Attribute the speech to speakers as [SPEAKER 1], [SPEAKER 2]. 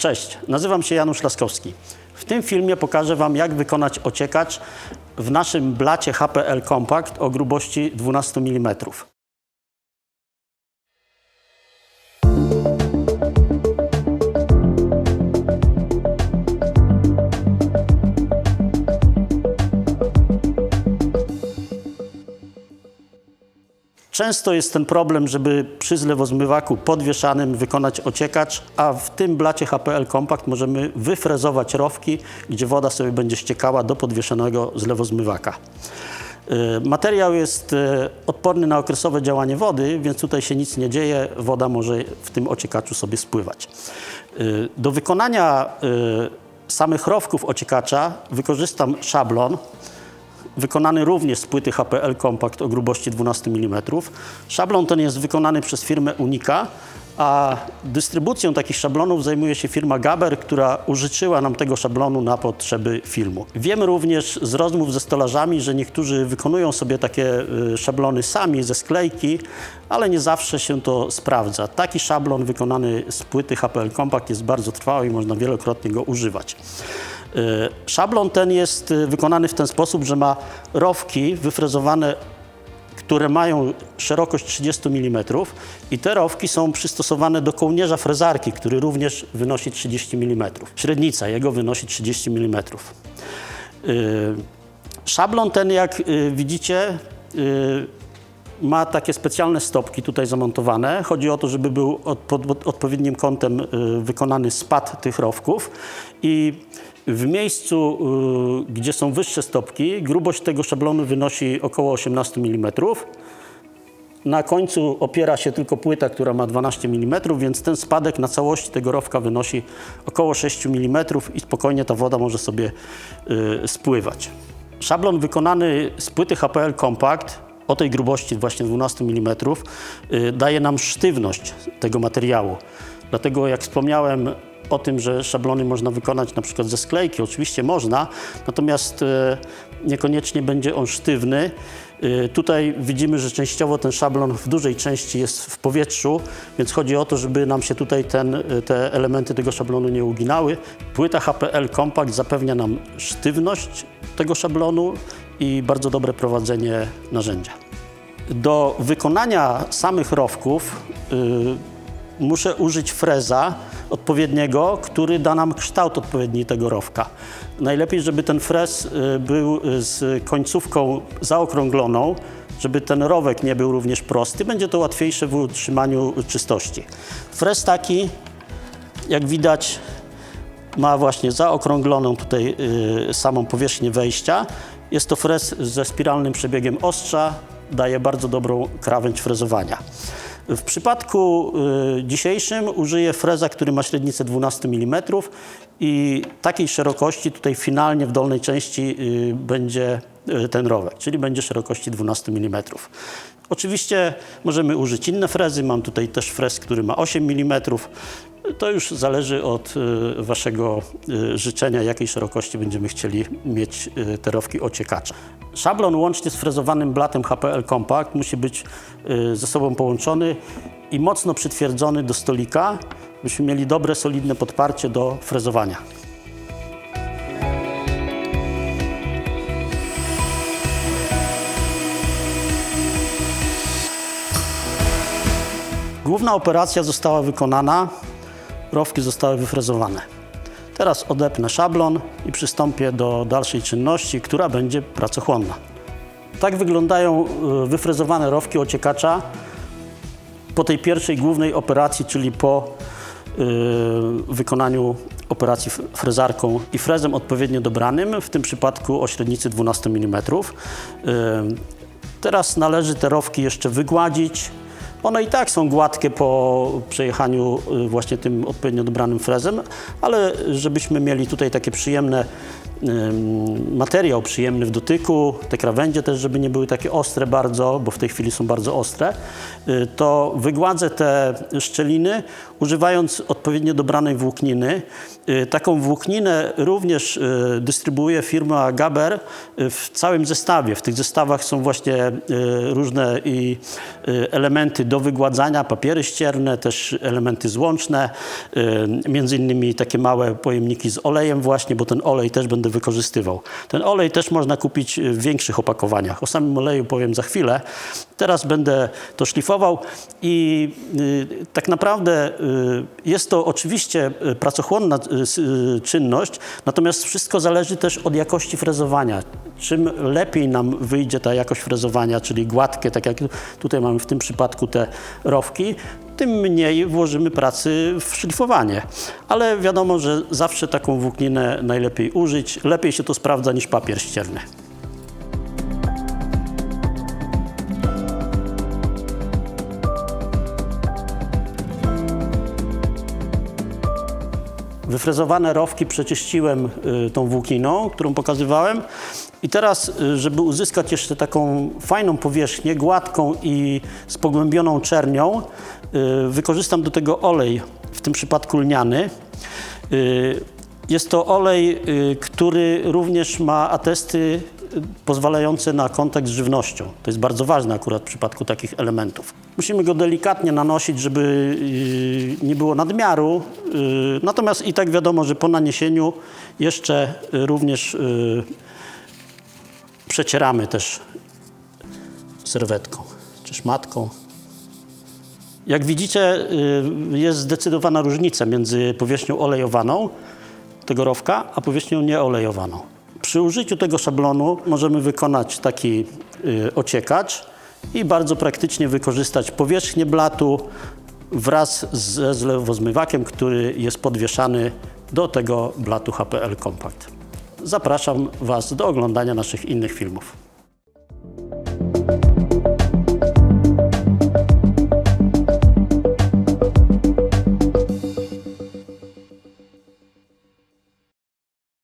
[SPEAKER 1] Cześć, nazywam się Janusz Laskowski. W tym filmie pokażę Wam, jak wykonać ociekacz w naszym blacie HPL Compact o grubości 12 mm. Często jest ten problem, żeby przy zlewozmywaku podwieszanym wykonać ociekacz, a w tym blacie HPL Compact możemy wyfrezować rowki, gdzie woda sobie będzie ściekała do podwieszonego zlewozmywaka. Y, Materiał jest y, odporny na okresowe działanie wody, więc tutaj się nic nie dzieje, woda może w tym ociekaczu sobie spływać. Y, Do wykonania samych rowków ociekacza wykorzystam szablon, wykonany również z płyty HPL Compact o grubości 12 mm. Szablon ten jest wykonany przez firmę Unika, a dystrybucją takich szablonów zajmuje się firma Gaber, która użyczyła nam tego szablonu na potrzeby filmu. Wiemy również z rozmów ze stolarzami, że niektórzy wykonują sobie takie y, szablony sami ze sklejki, ale nie zawsze się to sprawdza. Taki szablon wykonany z płyty HPL Compact jest bardzo trwały i można wielokrotnie go używać. Y, Szablon ten jest y, wykonany w ten sposób, że ma rowki wyfrezowane, które mają szerokość 30 mm i te rowki są przystosowane do kołnierza frezarki, który również wynosi 30 mm. Średnica jego wynosi 30 mm. Y, Szablon ten, jak widzicie, ma takie specjalne stopki tutaj zamontowane. Chodzi o to, żeby był od, pod odpowiednim kątem y, wykonany spad tych rowków i w miejscu, y, gdzie są wyższe stopki, grubość tego szablonu wynosi około 18 mm. Na końcu opiera się tylko płyta, która ma 12 mm, więc ten spadek na całości tego rowka wynosi około 6 mm i spokojnie ta woda może sobie y, spływać. Szablon wykonany z płyty HPL Compact o tej grubości właśnie 12 mm y, daje nam sztywność tego materiału. Dlatego jak wspomniałem o tym, że szablony można wykonać na przykład ze sklejki, oczywiście można, natomiast e, niekoniecznie będzie on sztywny. E, Tutaj widzimy, że częściowo ten szablon w dużej części jest w powietrzu, więc chodzi o to, żeby nam się tutaj ten, te elementy tego szablonu nie uginały. Płyta HPL Compact zapewnia nam sztywność tego szablonu i bardzo dobre prowadzenie narzędzia. Do wykonania samych rowków y, muszę użyć freza odpowiedniego, który da nam kształt odpowiedni tego rowka. Najlepiej, żeby ten frez y, był y, z końcówką zaokrągloną, żeby ten rowek nie był również prosty. Będzie to łatwiejsze w utrzymaniu czystości. Frez taki, jak widać, ma właśnie zaokrągloną tutaj y, samą powierzchnię wejścia. Jest to frez ze spiralnym przebiegiem ostrza, daje bardzo dobrą krawędź frezowania. W przypadku y, dzisiejszym użyję freza, który ma średnicę 12 mm i takiej szerokości tutaj finalnie w dolnej części y, będzie y, ten rowek, czyli będzie szerokości 12 mm. Oczywiście możemy użyć inne frezy. Mam tutaj też frez, który ma 8 mm. To już zależy od y, Waszego y, życzenia, jakiej szerokości będziemy chcieli mieć y, te rowki ociekacza. Szablon łącznie z frezowanym blatem HPL Compact musi być ze sobą połączony i mocno przytwierdzony do stolika, byśmy mieli dobre, solidne podparcie do frezowania. Główna operacja została wykonana, rowki zostały wyfrezowane. Teraz odepnę szablon i przystąpię do dalszej czynności, która będzie pracochłonna. Tak wyglądają y, wyfrezowane rowki ociekacza po tej pierwszej głównej operacji, czyli po y, wykonaniu operacji frezarką i frezem odpowiednio dobranym, w tym przypadku o średnicy 12 mm. Y, Teraz należy te rowki jeszcze wygładzić. One i tak są gładkie po przejechaniu y, właśnie tym odpowiednio dobranym frezem, ale żebyśmy mieli tutaj takie przyjemne materiał przyjemny w dotyku, te krawędzie też, żeby nie były takie ostre bardzo, bo w tej chwili są bardzo ostre, y, to wygładzę te szczeliny używając odpowiednio dobranej włókniny. Y, Taką włókninę również y, dystrybuuje firma Gaber w całym zestawie. W tych zestawach są właśnie różne i elementy do wygładzania, papiery ścierne, też elementy złączne, między innymi takie małe pojemniki z olejem właśnie, bo ten olej też będę wykorzystywał. Ten olej też można kupić w większych opakowaniach. O samym oleju powiem za chwilę. Teraz będę to szlifował i y, tak naprawdę y, jest to oczywiście y, pracochłonna y, y, czynność, natomiast wszystko zależy też od jakości frezowania. Czym lepiej nam wyjdzie ta jakość frezowania, czyli gładkie, tak jak tutaj mamy w tym przypadku te rowki, tym mniej włożymy pracy w szlifowanie. Ale wiadomo, że zawsze taką włókninę najlepiej użyć. Lepiej się to sprawdza niż papier ścierny. Wyfrezowane rowki przeczyściłem y, tą włókniną, którą pokazywałem. I teraz, y, żeby uzyskać jeszcze taką fajną powierzchnię, gładką i z pogłębioną czernią, y, wykorzystam do tego olej, w tym przypadku lniany. Y, Jest to olej, który również ma atesty pozwalające na kontakt z żywnością. To jest bardzo ważne akurat w przypadku takich elementów. Musimy go delikatnie nanosić, żeby nie było nadmiaru. Natomiast i tak wiadomo, że po naniesieniu jeszcze również przecieramy też serwetką czy szmatką. Jak widzicie, y, jest zdecydowana różnica między powierzchnią olejowaną tego rowka, a powierzchnią nieolejowaną. Przy użyciu tego szablonu możemy wykonać taki y, ociekacz i bardzo praktycznie wykorzystać powierzchnię blatu wraz ze zlewozmywakiem, który jest podwieszany do tego blatu HPL Compact. Zapraszam Was do oglądania naszych innych filmów.